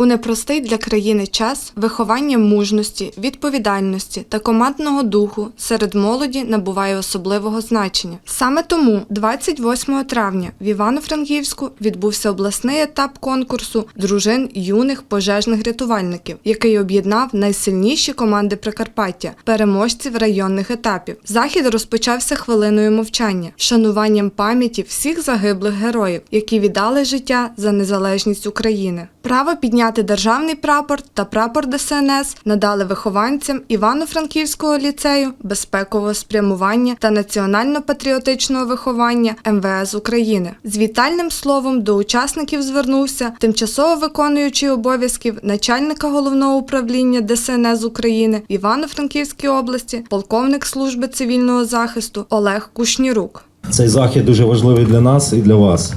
У непростий для країни час виховання мужності, відповідальності та командного духу серед молоді набуває особливого значення. Саме тому 28 травня в Івано-Франківську відбувся обласний етап конкурсу дружин юних пожежних рятувальників, який об'єднав найсильніші команди Прикарпаття, переможців районних етапів. Захід розпочався хвилиною мовчання, вшануванням пам'яті всіх загиблих героїв, які віддали життя за незалежність України. Право підняти державний прапор та прапор ДСНС надали вихованцям Івано-Франківського ліцею безпекового спрямування та національно-патріотичного виховання МВС України. З вітальним словом до учасників звернувся тимчасово виконуючий обов'язків начальника головного управління ДСНС України в Івано-Франківській області, полковник служби цивільного захисту Олег Кушнірук. Цей захід дуже важливий для нас і для вас.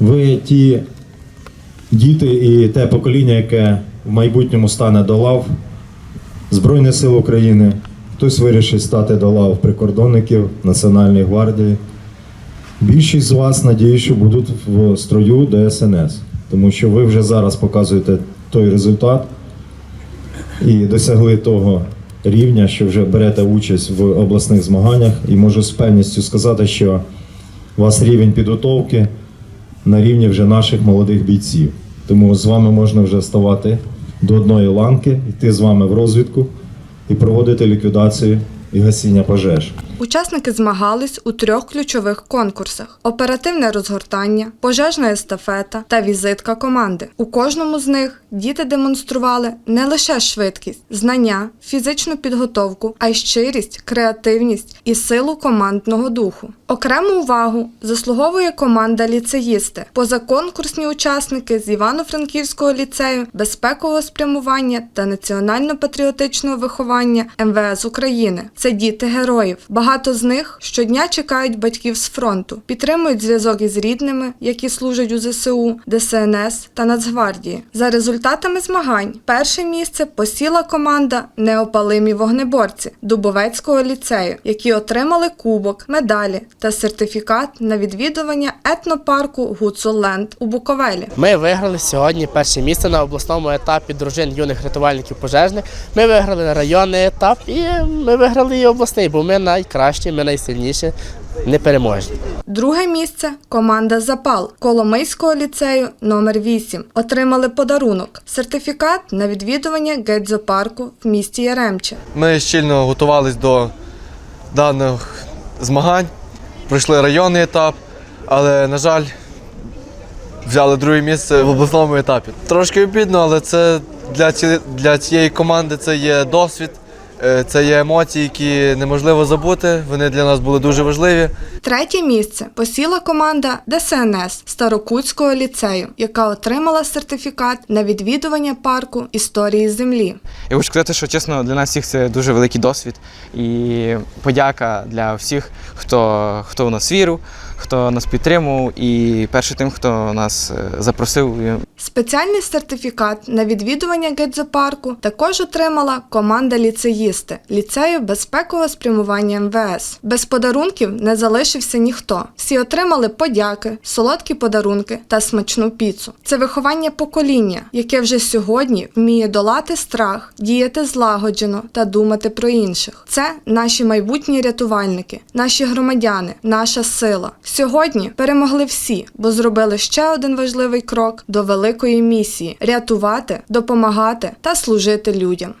Ви ті діти і те покоління, яке в майбутньому стане до лав Збройних сил України. Хтось вирішить стати до лав прикордонників Національної гвардії. Більшість з вас, надію, що будуть в строю ДСНС, тому що ви вже зараз показуєте той результат і досягли того рівня, що вже берете участь в обласних змаганнях, і можу з певністю сказати, що у вас рівень підготовки на рівні вже наших молодих бійців. Тому з вами можна вже ставати до одної ланки, йти з вами в розвідку і проводити ліквідацію і гасіння пожеж. Учасники змагались у трьох ключових конкурсах: оперативне розгортання, пожежна естафета та візитка команди. У кожному з них діти демонстрували не лише швидкість, знання, фізичну підготовку, а й щирість, креативність і силу командного духу. Окрему увагу заслуговує команда ліцеїсти, позаконкурсні учасники з Івано-Франківського ліцею, безпекового спрямування та національно-патріотичного виховання МВС України. Це діти героїв. Багато з них щодня чекають батьків з фронту, підтримують зв'язок із рідними, які служать у ЗСУ, ДСНС та Нацгвардії. За результатами змагань перше місце посіла команда Неопалимі вогнеборці Дубовецького ліцею, які отримали кубок, медалі та сертифікат на відвідування етнопарку Гуцулленд у Буковелі. Ми виграли сьогодні перше місце на обласному етапі дружин юних рятувальників пожежних. Ми виграли районний етап і ми виграли і обласний, бо ми найкращі, ми найсильніші, непереможні. Друге місце команда Запал Коломийського ліцею номер 8 отримали подарунок сертифікат на відвідування гетзопарку в місті Яремче. Ми щільно готувалися до даних змагань, пройшли районний етап, але, на жаль, взяли друге місце в обласному етапі. Трошки обідно, але це для, ці, для цієї команди це є досвід, це є емоції, які неможливо забути. Вони для нас були дуже важливі. Третє місце посіла команда ДСНС Старокутського ліцею, яка отримала сертифікат на відвідування парку історії землі. Я хочу сказати, що чесно, для нас всіх це дуже великий досвід і подяка для всіх, хто, хто в нас вірив, хто нас підтримував, і перше тим, хто нас е, запросив. Спеціальний сертифікат на відвідування гетзопарку також отримала команда ліцеїсти ліцею безпекового спрямування МВС. Без подарунків не залишився ніхто. Всі отримали подяки, солодкі подарунки та смачну піцу. Це виховання покоління, яке вже сьогодні вміє долати страх, діяти злагоджено та думати про інших. Це наші майбутні рятувальники, наші громадяни, наша сила. Сьогодні перемогли всі, бо зробили ще один важливий крок до великої місії рятувати, допомагати та служити людям.